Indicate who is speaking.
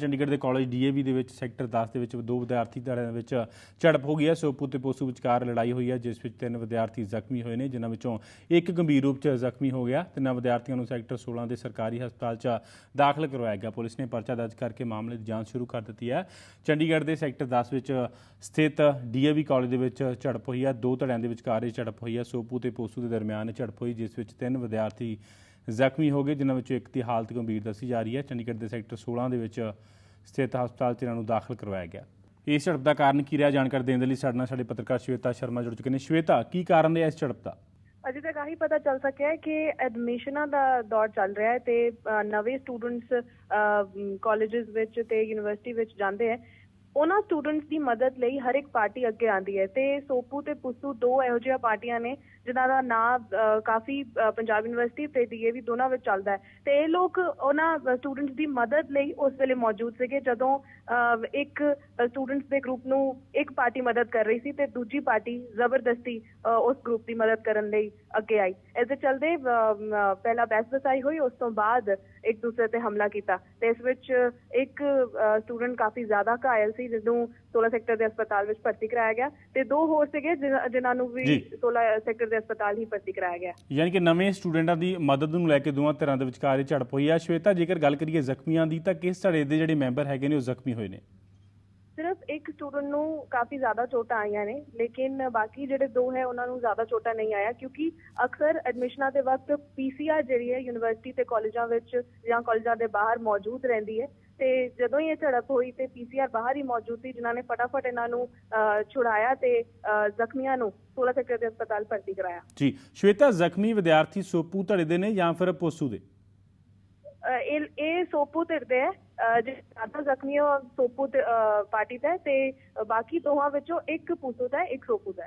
Speaker 1: ਚੰਡੀਗੜ੍ਹ ਦੇ college DAV ਦੇ ਵਿੱਚ ਸੈਕਟਰ 10 ਦੇ ਵਿੱਚ ਦੋ ਵਿਦਿਆਰਥੀ ਧੜਿਆਂ ਵਿੱਚ ਝੜਪ ਹੋ ਗਈ ਹੈ। ਸੋਪੂ ਤੇ ਪੋਸੂ ਵਿਚਕਾਰ ਲੜਾਈ ਹੋਈ ਹੈ, ਜਿਸ ਵਿੱਚ ਤਿੰਨ ਵਿਦਿਆਰਥੀ ਜ਼ਖਮੀ ਹੋਏ ਨੇ, ਜਿਨ੍ਹਾਂ ਵਿੱਚੋਂ ਇੱਕ ਗੰਭੀਰ ਰੂਪ 'ਚ ਜ਼ਖਮੀ ਹੋ ਗਿਆ। ਤਿੰਨਾਂ ਵਿਦਿਆਰਥੀਆਂ ਨੂੰ ਸੈਕਟਰ 16 ਦੇ ਸਰਕਾਰੀ ਹਸਪਤਾਲ 'ਚ ਦਾਖਲ ਕਰਵਾਇਆ ਗਿਆ। ਪੁਲਿਸ ਨੇ ਪਰਚਾ ਦਰਜ ਕਰਕੇ ਮਾਮਲੇ ਦੀ ਜਾਂਚ ਸ਼ੁਰੂ ਕਰ ਦਿੱਤੀ ਹੈ। ਚੰਡੀਗੜ੍ਹ ਦੇ ਸੈਕਟਰ 10 ਵਿੱਚ ਸਥਿਤ ਡੀਏਵੀ ਕਾਲਜ ਦੇ ਵਿੱਚ ਝੜਪ ਹੋਈ ਹੈ। ਦੋ ਧੜਿਆਂ ਦੇ ਵਿਚਕਾਰ ਇਹ ਝੜਪ ਹੋਈ ਹੈ। ਸੋਪੂ ਤੇ ਪੋਸੂ ਦੇ ਦਰਮਿਆਨ ਇਹ ਝੜਪ ਹੋਈ, ਜਿਸ ਵਿੱਚ ਤਿੰਨ ਵਿਦਿਆਰਥੀ ਜ਼ਖਮੀ ਹੋ ਗਏ, ਜਿਨ੍ਹਾਂ ਵਿੱਚੋਂ ਇੱਕ ਦੀ ਹਾਲਤ ਗੰਭੀਰ ਦੱਸੀ ਜਾ ਰਹੀ ਹੈ। ਚੰਡੀਗੜ੍ਹ ਦੇ ਸੈਕਟਰ 16 ਦੇ ਵਿੱਚ ਸਥਿਤ ਹਸਪਤਾਲ 'ਚ ਇਹਨਾਂ ਨੂੰ ਦਾਖਲ ਕਰਵਾਇਆ ਗਿਆ। ਇਸ ਝੜਪ ਦਾ ਕਾਰਨ ਕੀ ਰਿਹਾ? ਜਾਣਕਾਰੀ ਦੇਣ ਦੇ ਲਈ ਸਾਡੇ ਨਾਲ ਸਾਡੇ ਪੱਤਰਕਾਰ ਸ਼ਵੇਤਾ ਸ਼ਰਮਾ ਜੁੜ ਚੁੱਕੇ ਨੇ। ਸ਼ਵੇਤਾ, ਕੀ ਕਾਰਨ ਹੈ ਇਸ ਝੜਪ ਦਾ?
Speaker 2: ਅਜੇ ਤੱਕ ਆਹੀ ਪਤਾ ਚੱਲ ਸਕਿਆ ਹੈ ਕਿ ਐਡਮਿਸ਼ਨਾਂ ਦਾ ਦੌਰ ਚੱਲ ਰਿਹਾ ਹੈ ਤੇ ਨਵੇਂ ਸਟੂਡੈਂਟਸ ਕਾਲਜਸ ਵਿੱਚ ਤੇ ਯੂਨੀਵਰਸਿਟੀ ਵਿੱਚ ਜਾਂਦੇ ਹੈ। ਉਹਨਾਂ ਸਟੂਡੈਂਟਸ ਦੀ ਮਦਦ ਲਈ ਹਰ ਇੱਕ ਪਾਰਟੀ ਅੱਗੇ ਆਂਦੀ ਹੈ ਤੇ ਸੋਪੂ ਤੇ ਪੁੱਸੂ ਦੋ ਇਹੋ ਜਿਹੀਆਂ ਪਾਰਟੀਆਂ ਨੇ ਜਿਨ੍ਹਾਂ ਦਾ ਨਾਮ ਕਾਫੀ ਪੰਜਾਬ ਯੂਨੀਵਰਸਿਟੀ ਤੇ ਡੀਏਵੀ ਦੋਨਾਂ ਵਿੱਚ ਚੱਲਦਾ ਹੈ। ਤੇ ਇਹ ਲੋਕ ਉਹਨਾਂ ਸਟੂਡੈਂਟਸ ਦੀ ਮਦਦ ਲਈ ਉਸ ਵੇਲੇ ਮੌਜੂਦ ਸੀਗੇ ਜਦੋਂ ਅ, ਇੱਕ ਸਟੂਡੈਂਟਸ ਦੇ ਗਰੁੱਪ ਨੂੰ ਇੱਕ ਪਾਰਟੀ ਮਦਦ ਕਰ ਰਹੀ ਸੀ ਤੇ ਦੂਜੀ ਪਾਰਟੀ ਜ਼ਬਰਦਸਤੀ ਉਸ ਗਰੁੱਪ ਦੀ ਮਦਦ ਕਰਨ ਲਈ ਅੱਗੇ ਆਈ। ਇਸ ਦੇ ਚਲਦੇ ਪਹਿਲਾਂ ਬਹਿਸ ਬਸਾਈ ਹੋਈ ਉਸ ਤੋਂ ਬਾਅਦ ਇੱਕ ਦੂਸਰੇ ਤੇ ਹਮਲਾ ਕੀਤਾ। ਤੇ ਇਸ ਵਿੱਚ ਇੱਕ ਸਟੂਡੈਂਟ ਕਾਫੀ ਜ਼ਿਆਦਾ ਘਾਇਲ ਸੀ ਜਿਹਨੂੰ 16 ਸੈਕਟਰ ਦੇ ਹਸਪਤਾਲ ਵਿੱਚ ਭਰਤੀ ਕਰਾਇਆ ਗਿਆ ਤੇ ਦੋ ਹੋਰ ਸੀਗੇ ਜਿਨ੍ਹਾਂ ਨੂੰ ਵੀ
Speaker 1: ਜੀ।
Speaker 2: 16 ਸੈਕਟਰ ਦੇ ਹਸਪਤਾਲ ਹੀ ਭਰਤੀ ਕਰਾਇਆ ਗਿਆ।
Speaker 1: ਯਾਨੀ ਕਿ ਨਵੇਂ ਸਟੂਡੈਂਟਾਂ ਦੀ ਮਦਦ ਨੂੰ ਲੈ ਕੇ ਦੋਵਾਂ ਧਿਰਾਂ ਦੇ ਵਿਚਕਾਰ ਇਹ ਝੜਪ ਹੋਈ ਹੈ ਸ਼ਵੇਤਾ ਜੇਕਰ ਗੱਲ ਕਰੀਏ ਜ਼ਖਮੀਆਂ ਦੀ ਤਾਂ ਕਿਸ ਧੜੇ ਦੇ ਜਿਹੜੇ ਮੈਂਬਰ ਹੈਗੇ ਨੇ ਉਹ ਜ਼ਖਮੀ ਹੋਏ ਨੇ?
Speaker 2: ਸਿਰਫ ਇੱਕ ਸਟੂਡੈਂਟ ਨੂੰ ਕਾਫੀ ਜ਼ਿਆਦਾ ਚੋਟਾਂ ਆਈਆਂ ਨੇ ਲੇਕਿਨ ਬਾਕੀ ਜਿਹੜੇ ਦੋ ਹੈ ਉਹਨਾਂ ਨੂੰ ਜ਼ਿਆਦਾ ਚੋਟਾਂ ਨਹੀਂ ਆਇਆ ਕਿਉਂਕਿ ਅਕਸਰ ਐਡਮਿਸ਼ਨਾਂ ਦੇ ਵਕਤ ਪੀਸੀਆਰ ਜਿਹੜੀ ਹੈ ਯੂਨੀਵਰਸਿਟੀ ਤੇ ਕਾਲਜਾਂ ਵਿੱਚ ਜਾਂ ਕਾਲਜਾਂ ਦੇ ਬਾਹਰ ਮੌਜੂਦ ਰਹਿੰਦੀ ਹੈ ਤੇ ਜਦੋਂ ਹੀ ਇਹ ਝੜਪ ਹੋਈ ਤੇ ਪੀਸੀਆਰ ਬਾਹਰ ਹੀ ਮੌਜੂਦ ਸੀ ਜਿਨ੍ਹਾਂ ਨੇ ਫਟਾਫਟ ਇਹਨਾਂ ਨੂੰ ਅਹ, ਛੁਡਾਇਆ ਤੇ ਜ਼ਖਮੀਆਂ ਨੂੰ 16 ਸੈਕਟਰ ਦੇ ਹਸਪਤਾਲ ਭਰਤੀ ਕਰਾਇਆ।
Speaker 1: ਜੀ ਸ਼ਵੇਤਾ ਜ਼ਖਮੀ ਵਿਦਿਆਰਥੀ ਸੋਪੂ ਧੜੇ ਦੇ ਨੇ ਜਾਂ ਫਿਰ ਪੋਸੂ ਦੇ?
Speaker 2: ਇਹ ਇਹ ਸੋਪੂ ਧਿਰਦੇ ਹੈ ਅਹ, ਜਿਹੜੇ ਜ਼ਿਆਦਾ ਜ਼ਖਮੀ ਉਹ ਸੋਪੂ ਅਹ, ਪਾਰਟੀ ਦਾ ਤੇ ਬਾਕੀ ਦੋਹਾਂ ਵਿੱਚੋਂ ਇੱਕ ਪੂਸੂ ਦਾ ਇੱਕ ਸੋਪੂ ਦਾ